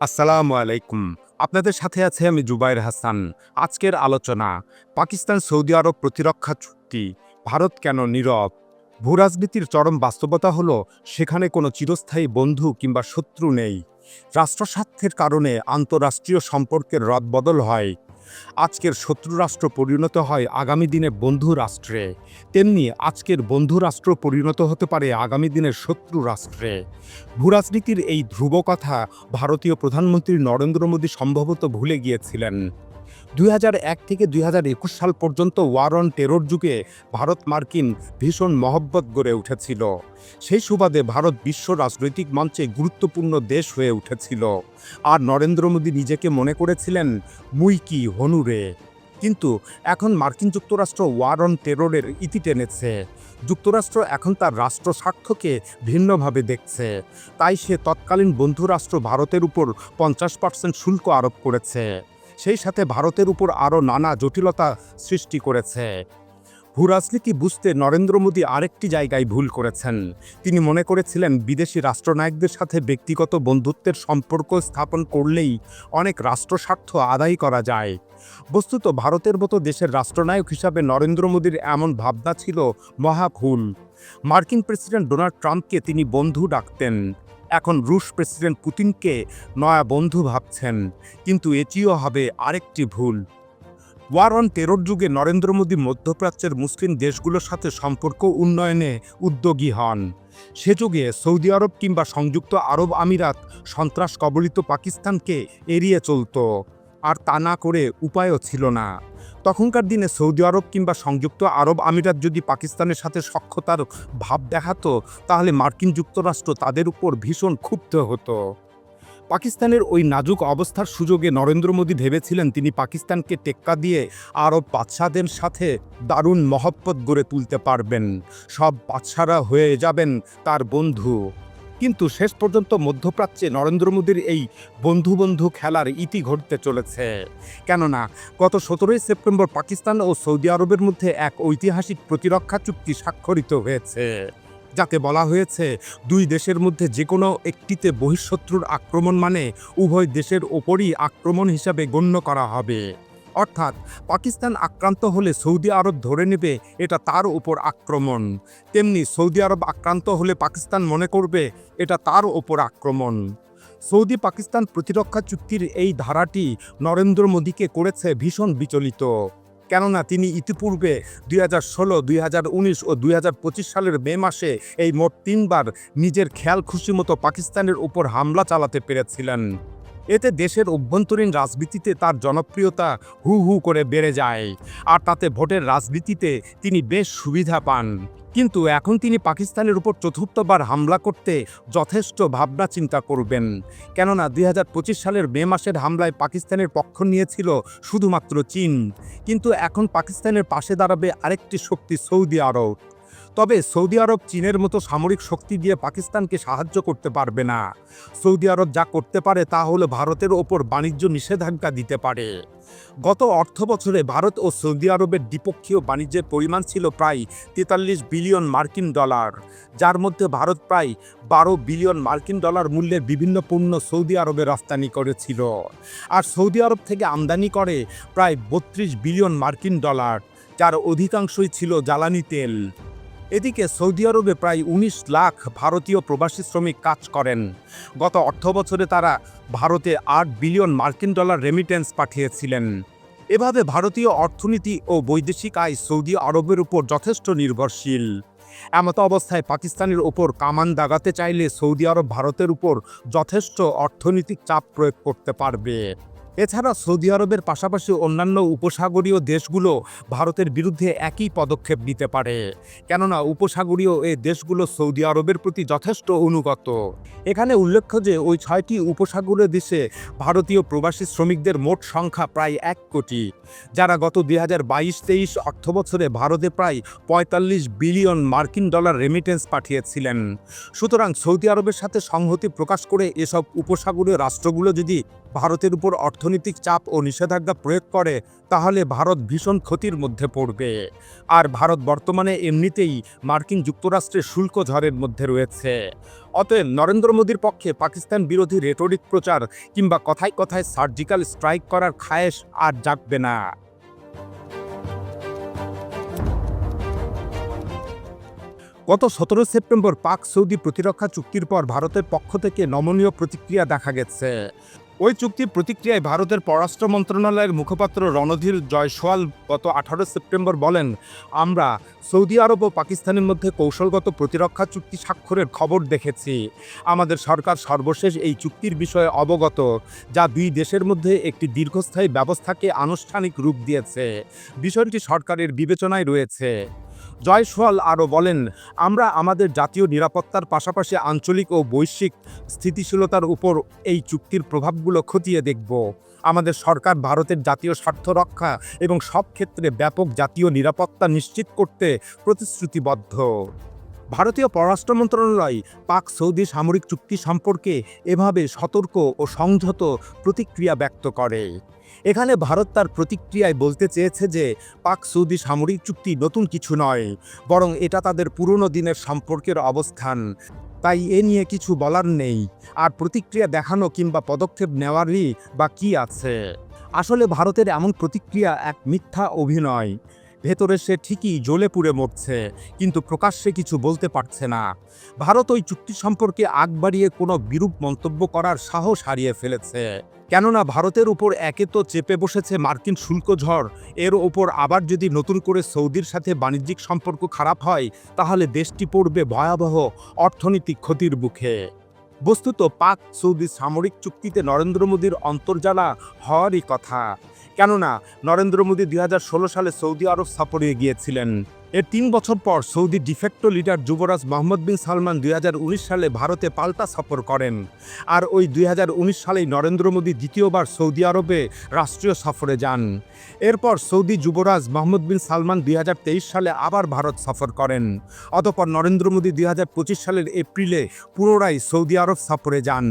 আসসালামু আলাইকুম। আপনাদের সাথে আছে আমি জুবাইর হাসান। আজকের আলোচনা, পাকিস্তান সৌদি আরব প্রতিরক্ষা চুক্তি, ভারত কেন নীরব? ভূরাজনীতির চরম বাস্তবতা হলো, সেখানে কোনো চিরস্থায়ী বন্ধু কিংবা শত্রু নেই। রাষ্ট্রস্বার্থের কারণে আন্তঃরাষ্ট্রীয় সম্পর্কের রদবদল হয়। আজকের শত্রু রাষ্ট্র পরিণত হয় আগামী দিনে বন্ধু রাষ্ট্রে। তেমনি আজকের বন্ধু রাষ্ট্র পরিণত হতে পারে আগামী দিনের শত্রু রাষ্ট্রে। ভূরাজনীতির এই ধ্রুব কথা ভারতীয় প্রধানমন্ত্রী নরেন্দ্র মোদী সম্ভবত ভুলে গিয়েছিলেন। দুই থেকে দুই হাজার একুশ সাল পর্যন্ত ওয়ার অন টেরর যুগে ভারত মার্কিন ভীষণ মহব্বত গড়ে উঠেছিল। সেই সুবাদে ভারত বিশ্ব রাজনৈতিক মঞ্চে গুরুত্বপূর্ণ দেশ হয়ে উঠেছিল। আর নরেন্দ্র মোদী নিজেকে মনে করেছিলেন, মুই কি হনুরে কিন্তু এখন মার্কিন যুক্তরাষ্ট্র ওয়ার অন টেররের ইতি টেনেছে। যুক্তরাষ্ট্র এখন তার রাষ্ট্র স্বার্থকে ভিন্নভাবে দেখছে। তাই সে তৎকালীন বন্ধুরাষ্ট্র ভারতের উপর পঞ্চাশ পার্সেন্ট শুল্ক আরোপ করেছে। সেই সাথে ভারতের উপর আরও নানা জটিলতা সৃষ্টি করেছে। ভূরাজনীতি বুঝতে নরেন্দ্র মোদী আরেকটি জায়গায় ভুল করেছেন। তিনি মনে করেছিলেন বিদেশি রাষ্ট্রনায়কদের সাথে ব্যক্তিগত বন্ধুত্বের সম্পর্ক স্থাপন করলেই অনেক রাষ্ট্রস্বার্থ আদায় করা যায়। বস্তুত ভারতের মতো দেশের রাষ্ট্রনায়ক হিসাবে নরেন্দ্র মোদীর এমন ভাবনা ছিল মহা ভুল মার্কিন প্রেসিডেন্ট ডোনাল্ড ট্রাম্পকে তিনি বন্ধু ডাকতেন। এখন রুশ প্রেসিডেন্ট পুতিনকে নয়া বন্ধু ভাবছেন, কিন্তু এটিও হবে আরেকটি ভুল। ওয়ার অন টেরর যুগে নরেন্দ্র মোদী মধ্যপ্রাচ্যের মুসলিম দেশগুলোর সাথে সম্পর্ক উন্নয়নে উদ্যোগী হন। সে যুগে সৌদি আরব কিংবা সংযুক্ত আরব আমিরাত সন্ত্রাস কবলিত পাকিস্তানকে এড়িয়ে চলত, আর তা না করে উপায়ও ছিল না। তখনকার দিনে সৌদি আরব কিংবা সংযুক্ত আরব আমিরাত যদি পাকিস্তানের সাথে সক্ষতার ভাব দেখাতো, তাহলে মার্কিন যুক্তরাষ্ট্র তাদের উপর ভীষণ ক্ষুব্ধ হতো। পাকিস্তানের ওই নাজুক অবস্থার সুযোগে নরেন্দ্র মোদী ভেবেছিলেন তিনি পাকিস্তানকে টেক্কা দিয়ে আরব বাদশাদের সাথে দারুণ মহব্বত গড়ে তুলতে পারবেন। সব বাদশারা হয়ে যাবেন তার বন্ধু। কিন্তু শেষ পর্যন্ত মধ্যপ্রাচ্যে নরেন্দ্র মোদীর এই বন্ধু বন্ধু খেলার ইতি ঘটতে চলেছে। কেননা, গত সতেরোই সেপ্টেম্বর পাকিস্তান ও সৌদি আরবের মধ্যে এক ঐতিহাসিক প্রতিরক্ষা চুক্তি স্বাক্ষরিত হয়েছে, যাতে বলা হয়েছে দুই দেশের মধ্যে যে কোনো একটিতে বহিঃশত্রুর আক্রমণ মানে উভয় দেশের ওপরই আক্রমণ হিসাবে গণ্য করা হবে। অর্থাৎ পাকিস্তান আক্রান্ত হলে সৌদি আরব ধরে নেবে, এটা তার উপর আক্রমণ। তেমনি সৌদি আরব আক্রান্ত হলে পাকিস্তান মনে করবে, এটা তার ওপর আক্রমণ। সৌদি পাকিস্তান প্রতিরক্ষা চুক্তির এই ধারাটি নরেন্দ্র মোদীকে করেছে ভীষণ বিচলিত। কেননা তিনি ইতিপূর্বে দুই হাজার ষোলো, দুই হাজার উনিশ ও দুই হাজার পঁচিশ সালের মে মাসে এই মোট তিনবার নিজের খেয়াল খুশি মতো পাকিস্তানের উপর হামলা চালাতে পেরেছিলেন। এতে দেশের অভ্যন্তরীণ রাজনীতিতে তার জনপ্রিয়তা হু হু করে বেড়ে যায়। আর তাতে ভোটের রাজনীতিতে তিনি বেশ সুবিধা পান। কিন্তু এখন তিনি পাকিস্তানের উপর চতুর্থবার হামলা করতে যথেষ্ট ভাবনা চিন্তা করবেন। কেননা দুই হাজার পঁচিশ সালের মে মাসের হামলায় পাকিস্তানের পক্ষ নিয়েছিল শুধুমাত্র চীন। কিন্তু এখন পাকিস্তানের পাশে দাঁড়াবে আরেকটি শক্তি সৌদি আরব। তবে সৌদি আরব চীনের মতো সামরিক শক্তি দিয়ে পাকিস্তানকে সাহায্য করতে পারবে না। সৌদি আরব যা করতে পারে তা হলো ভারতের ওপর বাণিজ্য নিষেধাজ্ঞা দিতে পারে। গত অর্থ বছরে ভারত ও সৌদি আরবের দ্বিপক্ষীয় বাণিজ্যের পরিমাণ ছিল প্রায় তেতাল্লিশ বিলিয়ন মার্কিন ডলার, যার মধ্যে ভারত প্রায় বারো বিলিয়ন মার্কিন ডলার মূল্যের বিভিন্ন পণ্য সৌদি আরবে রপ্তানি করেছিল। আর সৌদি আরব থেকে আমদানি করে প্রায় বত্রিশ বিলিয়ন মার্কিন ডলার, যার অধিকাংশই ছিল জ্বালানি তেল। এদিকে সৌদি আরবে প্রায় ১৯ লাখ ভারতীয় প্রবাসী শ্রমিক কাজ করেন। গত অর্থ বছরে তারা ভারতে আট বিলিয়ন মার্কিন ডলার রেমিটেন্স পাঠিয়েছিলেন। এভাবে ভারতীয় অর্থনীতি ও বৈদেশিক আয় সৌদি আরবের উপর যথেষ্ট নির্ভরশীল। এমত অবস্থায় পাকিস্তানের ওপর কামান দাগাতে চাইলে সৌদি আরব ভারতের উপর যথেষ্ট অর্থনৈতিক চাপ প্রয়োগ করতে পারবে। এছাড়া সৌদি আরবের পাশাপাশি অন্যান্য উপসাগরীয় দেশগুলো ভারতের বিরুদ্ধে একই পদক্ষেপ নিতে পারে। কেননা উপসাগরীয় এই দেশগুলো সৌদি আরবের প্রতি যথেষ্ট অনুগত। এখানে উল্লেখ্য যে, ওই ছয়টি উপসাগরীয় দেশে ভারতীয় প্রবাসী শ্রমিকদের মোট সংখ্যা প্রায় এক কোটি, যারা গত দুই হাজার বাইশ তেইশ অর্থবছরে ভারতে প্রায় পঁয়তাল্লিশ বিলিয়ন মার্কিন ডলার রেমিটেন্স পাঠিয়েছিলেন। সুতরাং সৌদি আরবের সাথে সংহতি প্রকাশ করে এসব উপসাগরীয় রাষ্ট্রগুলো যদি ভারতের উপর অর্থনৈতিক চাপ ও নিষেধাজ্ঞা প্রয়োগ করে, তাহলে ভারত ভীষণ ক্ষতির মধ্যে পড়বে। আর ভারত বর্তমানে এমনিতেই মার্কিন যুক্তরাষ্ট্রের শুল্ক ঝড়ের মধ্যে রয়েছে। অতএব নরেন্দ্র মোদীর পক্ষে পাকিস্তান বিরোধী রেটরিক প্রচার কিংবা কথায় কথায় সার্জিক্যাল স্ট্রাইক করার খায়েশ আর জাগবে না। গত সতেরো সেপ্টেম্বর পাক সৌদি প্রতিরক্ষা চুক্তির পর ভারতের পক্ষ থেকে নমনীয় প্রতিক্রিয়া দেখা গেছে। ওই চুক্তির প্রতিক্রিয়ায় ভারতের পররাষ্ট্র মন্ত্রণালয়ের মুখপাত্র রণধীর জয়সওয়াল গত আঠারো সেপ্টেম্বর বলেন, আমরা সৌদি আরব ও পাকিস্তানের মধ্যে কৌশলগত প্রতিরক্ষা চুক্তি স্বাক্ষরের খবর দেখেছি। আমাদের সরকার সর্বশেষ এই চুক্তির বিষয়ে অবগত, যা দুই দেশের মধ্যে একটি দীর্ঘস্থায়ী ব্যবস্থাকে আনুষ্ঠানিক রূপ দিয়েছে। বিষয়টি সরকারের বিবেচনায় রয়েছে। জয়সওয়াল আরও বলেন, আমরা আমাদের জাতীয় নিরাপত্তার পাশাপাশি আঞ্চলিক ও বৈশ্বিক স্থিতিশীলতার উপর এই চুক্তির প্রভাবগুলো খতিয়ে দেখব। আমাদের সরকার ভারতের জাতীয় স্বার্থ রক্ষা এবং সব ক্ষেত্রে ব্যাপক জাতীয় নিরাপত্তা নিশ্চিত করতে প্রতিশ্রুতিবদ্ধ। ভারতীয় পররাষ্ট্র মন্ত্রণালয় পাক সৌদি সামরিক চুক্তি সম্পর্কে এভাবে সতর্ক ও সংযত প্রতিক্রিয়া ব্যক্ত করে। এখানে ভারত তার প্রতিক্রিয়ায় বলতে চেয়েছে যে পাক সৌদি সামরিক চুক্তি নতুন কিছু নয়, বরং এটা তাদের পুরনো দিনের সম্পর্কের অবস্থান। তাই এ নিয়ে কিছু বলার নেই, আর প্রতিক্রিয়া দেখানো কিংবা পদক্ষেপ নেওয়ারই বা কি আছে? আসলে ভারতের এমন প্রতিক্রিয়া এক মিথ্যা অভিনয়। ভেতরে সে ঠিকই জ্বলে পুড়ে মরছে, কিন্তু প্রকাশ্যে কিছু বলতে পারছে না। ভারত ওই চুক্তি সম্পর্কে আগ বাড়িয়ে কোনো বিরূপ মন্তব্য করার সাহস হারিয়ে ফেলেছে। কেননা ভারতের উপর একে তো চেপে বসেছে মার্কিন শুল্ক ঝড়, এর ওপর আবার যদি নতুন করে সৌদির সাথে বাণিজ্যিক সম্পর্ক খারাপ হয়, তাহলে দেশটি পড়বে ভয়াবহ অর্থনৈতিক ক্ষতির মুখে বস্তুত পাক সৌদি সামরিক চুক্তিতে নরেন্দ্র মোদীর অন্তর্জালা হওয়ারই কথা। কেননা নরেন্দ্র মোদী দুই হাজার ষোলো সালে সৌদি আরব সফরে গিয়েছিলেন। এর তিন বছর পর সৌদি ডিফেক্টো লিডার যুবরাজ মোহাম্মদ বিন সালমান দুই হাজার উনিশ সালে ভারতে পাল্টা সফর করেন। আর ওই দুই হাজার উনিশ সালেই নরেন্দ্র মোদী দ্বিতীয়বার সৌদি আরবে রাষ্ট্রীয় সফরে যান। এরপর সৌদি যুবরাজ মোহাম্মদ বিন সালমান দুই হাজার তেইশ সালে আবার ভারত সফর করেন। অতপর নরেন্দ্র মোদী দুই হাজার পঁচিশ সালের এপ্রিলে পুনরায় সৌদি আরব সফরে যান।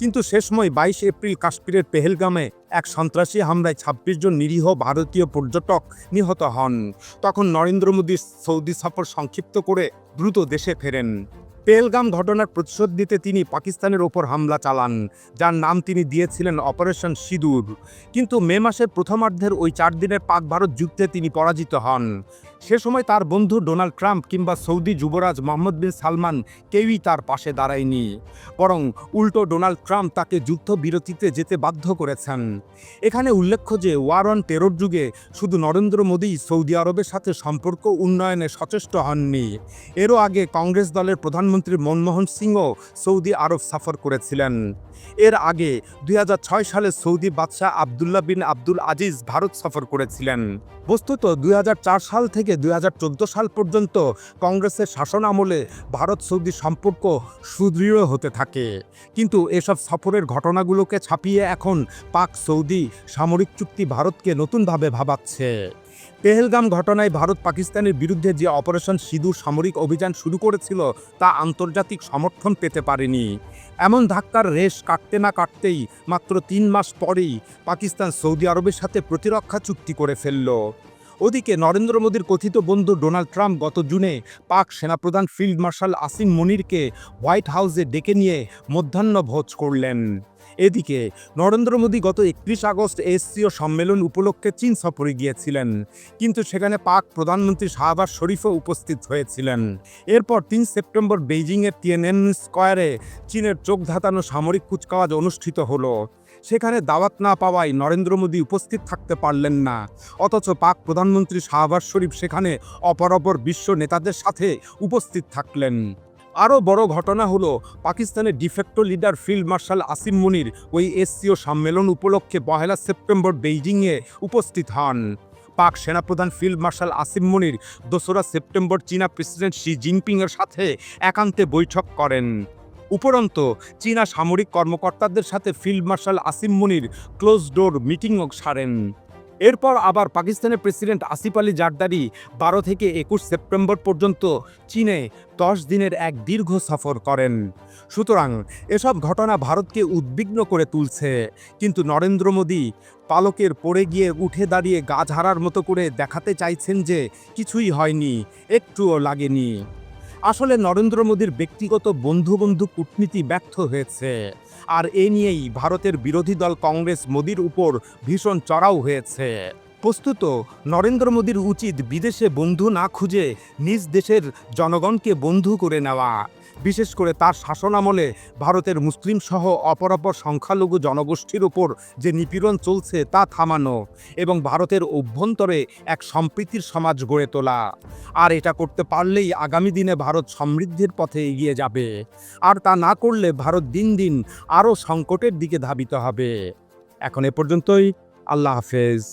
কিন্তু সে সময় বাইশ এপ্রিল কাশ্মীরের পেহেলগামে এক সন্ত্রাসী হামলায় ছাব্বিশ জন নিরীহ ভারতীয় পর্যটক নিহত হন। তখন নরেন্দ্র মোদী সৌদি সফর সংক্ষিপ্ত করে দ্রুত দেশে ফেরেন। পেলগাম ঘটনার প্রতিশোধ দিতে তিনি পাকিস্তানের ওপর হামলা চালান, যার নাম তিনি দিয়েছিলেন অপারেশন সিঁদুর। কিন্তু মে মাসের প্রথমার্ধের ওই চার দিনের পাক ভারত যুদ্ধে তিনি পরাজিত হন। সে সময় তার বন্ধু ডোনাল্ড ট্রাম্প কিংবা সৌদি যুবরাজ মোহাম্মদ বিন সালমান কেউই তার পাশে দাঁড়ায়নি, বরং উল্টো ডোনাল্ড ট্রাম্প তাকে যুদ্ধবিরতিতে যেতে বাধ্য করেছেন। এখানে উল্লেখ্য যে ওয়ার অন টেরর যুগে শুধু নরেন্দ্র মোদী সৌদি আরবের সাথে সম্পর্ক উন্নয়নে সচেষ্ট হননি। এরও আগে কংগ্রেস দলের প্রধানমন্ত্রী মনমোহন সিংও সৌদি আরব সফর করেছিলেন। এর আগে দুই হাজার ছয় সালে সৌদি বাদশাহ আবদুল্লাহ বিন আব্দুল আজিজ ভারত সফর করেছিলেন। বস্তুত দুই হাজার চার সাল থেকে দু হাজার চোদ্দ সাল পর্যন্ত কংগ্রেসের শাসন আমলে ভারত সৌদি সম্পর্ক সুদৃঢ় হতে থাকে। কিন্তু এসব সফরের ঘটনাগুলোকে ছাপিয়ে এখন পাক সৌদি সামরিক চুক্তি ভারতকে নতুনভাবে ভাবাচ্ছে। পেহেলগাম ঘটনায় ভারত পাকিস্তানের বিরুদ্ধে যে অপারেশন সিঁদুর সামরিক অভিযান শুরু করেছিল তা আন্তর্জাতিক সমর্থন পেতে পারেনি। এমন ধাক্কার রেশ কাটতে না কাটতেই মাত্র তিন মাস পরেই পাকিস্তান সৌদি আরবের সাথে প্রতিরক্ষা চুক্তি করে ফেলল। ওদিকে নরেন্দ্র মোদীর কথিত বন্ধু ডোনাল্ড ট্রাম্প গত জুনে পাক সেনাপ্রধান ফিল্ড মার্শাল আসিম মনিরকে হোয়াইট হাউসে ডেকে নিয়ে মধ্যাহ্ন ভোজ করলেন। এদিকে নরেন্দ্র মোদী গত একত্রিশ আগস্ট এসসিও সম্মেলন উপলক্ষে চীন সফরে গিয়েছিলেন। কিন্তু সেখানে পাক প্রধানমন্ত্রী শাহবাজ শরীফও উপস্থিত হয়েছিলেন। এরপর তিন সেপ্টেম্বর বেইজিংয়ের টিএনএন স্কোয়ারে চীনের চোখ ধাতানো সামরিক কুচকাওয়াজ অনুষ্ঠিত হলো। সেখানে দাওয়াত না পাওয়ায় নরেন্দ্র মোদী উপস্থিত থাকতে পারলেন না। অথচ পাক প্রধানমন্ত্রী শাহবাজ শরীফ সেখানে অপরাপর বিশ্ব নেতাদের সাথে উপস্থিত থাকলেন। আরও বড় ঘটনা হলো পাকিস্তানের de facto leader field marshal Asim Munir ওই এসসিও সম্মেলন উপলক্ষে পহেলা সেপ্টেম্বর বেইজিংয়ে উপস্থিত হন। পাক সেনাপ্রধান ফিল্ড মার্শাল আসিম মুনির দোসরা সেপ্টেম্বর চীনা প্রেসিডেন্ট শি জিনপিংয়ের সাথে একান্তে বৈঠক করেন। উপরন্ত চীনা সামরিক কর্মকর্তাদের সাথে field marshal Asim Munir close door মিটিংও সারেন। এরপর আবার পাকিস্তানের প্রেসিডেন্ট আসিফ আলী জারদারি বারো থেকে একুশ সেপ্টেম্বর পর্যন্ত চীনে দশ দিনের এক দীর্ঘ সফর করেন। সুতরাং এসব ঘটনা ভারতকে উদ্বিগ্ন করে তুলছে। কিন্তু নরেন্দ্র মোদী পালকের পড়ে গিয়ে উঠে দাঁড়িয়ে গা ঝাড়ার মতো করে দেখাতে চাইছেন যে কিছুই হয়নি, একটুও লাগেনি। আসলে নরেন্দ্র মোদীর ব্যক্তিগত বন্ধু বন্ধু কূটনীতি ব্যর্থ হয়েছে। আর এ নিয়েই ভারতের বিরোধী দল কংগ্রেস মোদীর উপর ভীষণ চড়াও হয়েছে। প্রস্তুত, নরেন্দ্র মোদীর উচিত বিদেশে বন্ধু না খুঁজে নিজ দেশের জনগণকে বন্ধু করে নেওয়া। বিশেষ করে তার শাসনামলে ভারতের মুসলিম সহ অপরাপর সংখ্যালঘু জনগোষ্ঠীর উপর যে নিপীড়ন চলছে তা থামানো এবং ভারতের অভ্যন্তরে এক সম্প্রীতির সমাজ গড়ে তোলা। আর এটা করতে পারলেই আগামী দিনে ভারত সমৃদ্ধির পথে এগিয়ে যাবে। আর তা না করলে ভারত দিন দিন আরও সংকটের দিকে ধাবিত হবে। এখন এ পর্যন্তই। আল্লাহ হাফেজ।